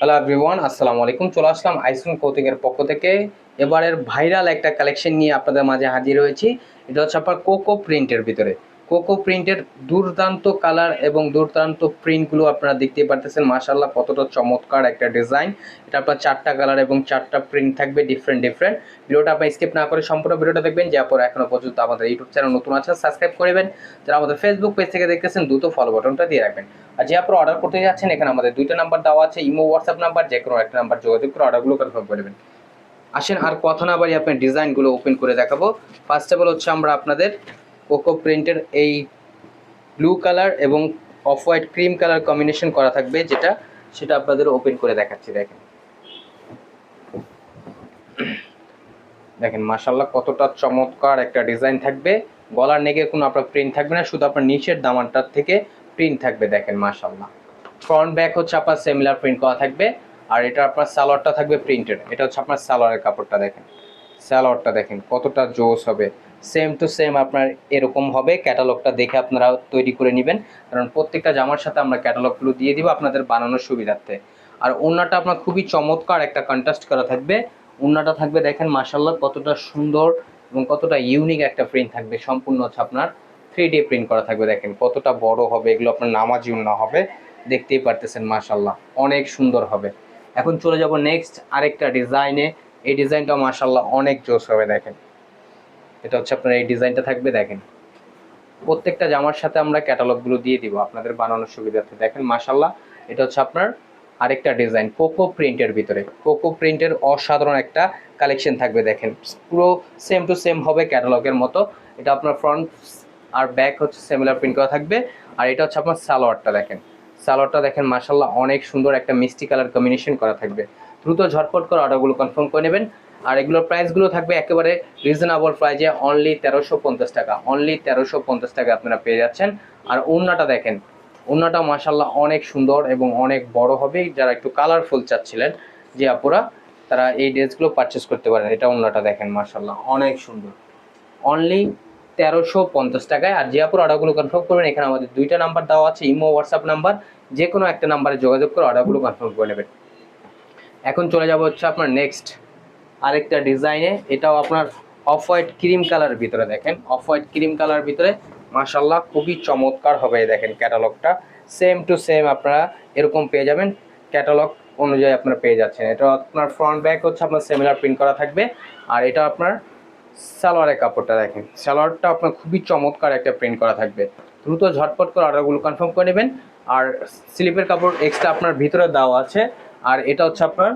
Hello everyone আসসালামু আলাইকুম। চলে আসলাম আইসুন কৌতিকের পক্ষ থেকে। এবারের ভাইরাল একটা কালেকশন নিয়ে আপনাদের মাঝে হাজির হয়েছি। এটা হচ্ছে আপনার কোকো প্রিন্টের ভিতরে। কোকো প্রিন্টের দুর্দান্ত কালার এবং দুর্দান্ত প্রিন্টগুলো আপনারা দেখতে পারতেছেন। মাশাল্লাহ কতটা চমৎকার একটা ডিজাইন। এটা আপনার চারটা কালার এবং চারটা প্রিন্ট থাকবে ডিফারেন্ট ডিফারেন্ট ভিডিওটা আপনার স্কিপ না করে সম্পূর্ণ ভিডিওটা দেখবেন। যে আপনারা এখনও পর্যন্ত আমাদের ইউটিউব চ্যানেল নতুন আছে সাবস্ক্রাইব করবেন। যারা আমাদের ফেসবুক পেজ থেকে দেখতেছেন, দ্রুত ফলো বাটনটা দিয়ে রাখবেন। আর যে আপনারা অর্ডার করতে যাচ্ছেন, এখানে আমাদের দুইটা নাম্বার দেওয়া আছে, ইমো হোয়াটসঅ্যাপ নাম্বার যে কোনো একটা নাম্বার যোগাযোগ করে অর্ডারগুলো কনফার্ম করে দেবেন আসেন, আর কথা না বাড়ি আপনার ডিজাইনগুলো ওপেন করে দেখাবো। ফার্স্ট অফ অল হচ্ছে আমরা আপনাদের কোকো প্রিন্টের এই ব্লু কালার এবং off white cream colour combination করা থাকবে যেটা, সেটা আপনাদের ওপেন করে দেখাচ্ছি, দেখেন। দেখেন মাশাল্লাহ কতটা চমৎকার একটা ডিজাইন থাকবে। গলার নেগে কোনো আপনার প্রিন্ট থাকবে না, শুধু আপনার নিচের দামানটার থেকে প্রিন্ট থাকবে, দেখেন মাশাল্লাহ ফ্রন্ট, ব্যাক হচ্ছে আপনার সেমিলার প্রিন্ট করা থাকবে, আর এটা আপনার সালোয়ারটা থাকবে প্রিন্টেড এটা হচ্ছে আপনার সালোয়ারের কাপড়টা, দেখেন। সালোয়ারটা, দেখেন, কতটা জোস হবে। সেম টু সেম আপনার এরকম হবে। ক্যাটালগটা দেখে আপনারা তৈরি করে নেবেন। কারণ প্রত্যেকটা জামার সাথে আমরা ক্যাটালগগুলো দিয়ে দিব আপনাদের বানানোর সুবিধার্থে। আর ওড়নাটা আপনার খুবই চমৎকার একটা কন্ট্রাস্ট করা থাকবে। ওড়নাটা থাকবে দেখেন মাসাল্লাহ কতটা সুন্দর এবং কতটা ইউনিক একটা প্রিন্ট থাকবে। সম্পূর্ণ হচ্ছে আপনার থ্রি ডি প্রিন্ট করা থাকবে দেখেন, কতটা বড় হবে। এগুলো আপনার নামাজি ওড়না হবে। দেখতেই পারতেছেন মাসাল্লাহ অনেক সুন্দর হবে। এখন চলে যাব নেক্সট আরেকটা ডিজাইনে এই ডিজাইনটাও মাসাল্লাহ অনেক জোস হবে দেখেন। এটা হচ্ছে আপনার এই ডিজাইনটা থাকবে, দেখেন। প্রত্যেকটা জামার সাথে আমরা ক্যাটালগগুলো দিয়ে দিব আপনাদের বানানোর সুবিধার্থে। দেখেন মাসাল্লাহ এটা হচ্ছে আপনার আরেকটা ডিজাইন, কোকো প্রিন্টের ভিতরে। কোকো প্রিন্টের অসাধারণ একটা কালেকশন থাকবে, দেখেন। পুরো সেম টু সেম হবে ক্যাটালগের মতো। এটা আপনার ফ্রন্ট আর ব্যাক হচ্ছে সিমিলার প্রিন্ট করা থাকবে। আর এটা হচ্ছে আপনার সালোয়ারটা, দেখেন। সালোয়ারটা, দেখেন মাসাল্লাহ অনেক সুন্দর একটা মিষ্টি কালার কম্বিনেশন করা থাকবে। দ্রুত ঝটপট করে অর্ডারগুলো কনফার্ম করে নেবেন। আর এগুলোর প্রাইসগুলো থাকবে একেবারে রিজনেবল প্রাইজে অনলি তেরোশো পঞ্চাশ টাকা অনলি তেরোশো পঞ্চাশ টাকা আপনারা পেয়ে যাচ্ছেন। আর ওড়নাটা দেখেন, ওড়নাটা মাসাল্লাহ অনেক সুন্দর এবং অনেক বড় হবে। যারা একটু কালারফুল চাচ্ছিলেন, যে আপুরা, তারা এই ড্রেসগুলো পারচেস করতে পারেন। এটা ওড়নাটা দেখেন মাসাল্লাহ অনেক সুন্দর। অনলি তেরোশো পঞ্চাশ টাকায়। আর যে আপুর অর্ডারগুলো কনফার্ম করবেন, এখানে আমাদের দুইটা নাম্বার দেওয়া আছে, ইমো হোয়াটসঅ্যাপ নাম্বার যে কোনো একটা নাম্বারে যোগাযোগ করে অর্ডারগুলো কনফার্ম করে নেবেন। এখন চলে যাব হচ্ছে আপনার নেক্সট আরেকটা ডিজাইনে, এটাও আপনার অফ হোয়াইট ক্রিম কালার ভিতরে দেখেন। অফ হোয়াইট ক্রিম কালার ভিতরে মাশাল্লাহ খুবই চমৎকার হবে দেখেন ক্যাটালগটা। সেম টু সেম আপনারা এরকম পেয়ে যাবেন। ক্যাটালগ অনুযায়ী আপনারা পেয়ে যাচ্ছেন। এটা আপনার ফ্রন্ট ব্যাক হচ্ছে আপনার সেমিলার প্রিন্ট করা থাকবে। আর এটা আপনার সালোয়ারের কাপড়টা দেখেন। সালোয়ারটা আপনার খুবই চমৎকার একটা প্রিন্ট করা থাকবে। দ্রুত ঝটপট করে অর্ডারগুলো কনফার্ম করে নেবেন। আর স্লিপের কাপড় এক্সট্রা আপনার ভিতরে দেওয়া আছে। আর এটা হচ্ছে আপনার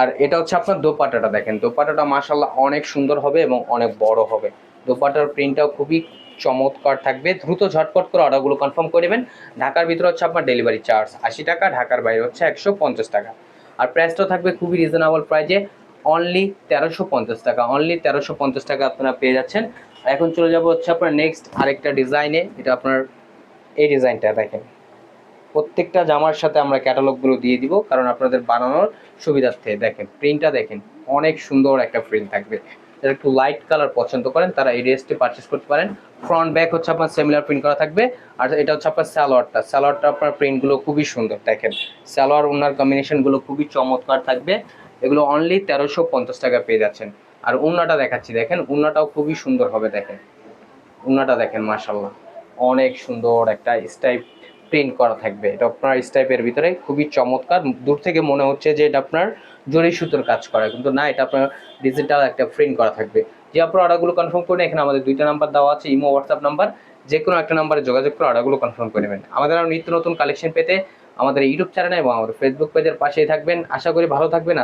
আর এটা হচ্ছে আপনার দোপাটাটা দেখেন। দোপাটাটা মাসাল্লাহ অনেক সুন্দর হবে এবং অনেক বড় হবে। দোপাটার প্রিন্টটাও খুবই চমৎকার থাকবে। দ্রুত ঝটপট করে অর্ডারগুলো কনফার্ম করে নেবেন। ঢাকার ভিতরে হচ্ছে আপনার ডেলিভারি চার্জ আশি টাকা, ঢাকার বাইরে হচ্ছে একশো পঞ্চাশ টাকা। আর প্রাইসটাও থাকবে খুবই রিজনেবল প্রাইজে অনলি তেরোশো পঞ্চাশ টাকা, অনলি তেরোশো পঞ্চাশ টাকা আপনারা পেয়ে যাচ্ছেন। এখন চলে যাব হচ্ছে আপনার নেক্সট আরেকটা ডিজাইনে। এটা আপনার এই ডিজাইনটা দেখেন। প্রত্যেকটা জামার সাথে আমরা ক্যাটালগগুলো দিয়ে দিব, কারণ আপনাদের বানানোর সুবিধার্থে। দেখেন প্রিন্টটা দেখেন, অনেক সুন্দর একটা প্রিন্ট থাকবে। যারা একটু লাইট কালার পছন্দ করেন, তারা এই ড্রেসটি পারচেস করতে পারেন। ফ্রন্ট ব্যাক হচ্ছে আপনার সেমিলার প্রিন্ট করা থাকবে, আর এটা হচ্ছে আপনার স্যালোয়ারটা স্যালোয়ারটা আপনার প্রিন্টগুলো খুবই সুন্দর, দেখেন। স্যালোয়ার ওনার কম্বিনেশনগুলো খুবই চমৎকার থাকবে। এগুলো অনলি তেরোশো পঞ্চাশ টাকা পেয়ে যাচ্ছেন। আর উন্নাটা দেখাচ্ছি, দেখেন উন্নাটাও খুবই সুন্দর হবে, দেখেন। উন্নাটা দেখেন মাশাল্লাহ অনেক সুন্দর একটা স্টাইপ প্রিন্ট করা থাকবে। এটা আপনার স্টাইপের ভিতরে খুবই চমৎকার। দূর থেকে মনে হচ্ছে যে এটা আপনার জরি সুতোর কাজ করা। কিন্তু না, এটা আপনার ডিজিটাল একটা প্রিন্ট করা থাকবে। যে আপনার অর্ডারগুলো কনফার্ম করে এখানে আমাদের দুইটা নাম্বার দেওয়া আছে ইমো হোয়াটসঅ্যাপ নাম্বার যে কোনো একটা নাম্বারে যোগাযোগ করে অর্ডারগুলো কনফার্ম করে নেবেন। আমাদের নিত্য নতুন কালেকশন পেতে আমাদের ইউটিউব চ্যানেল এবং আমাদের ফেসবুক পেজের পাশেই থাকবেন। আশা করি ভালো থাকবেন।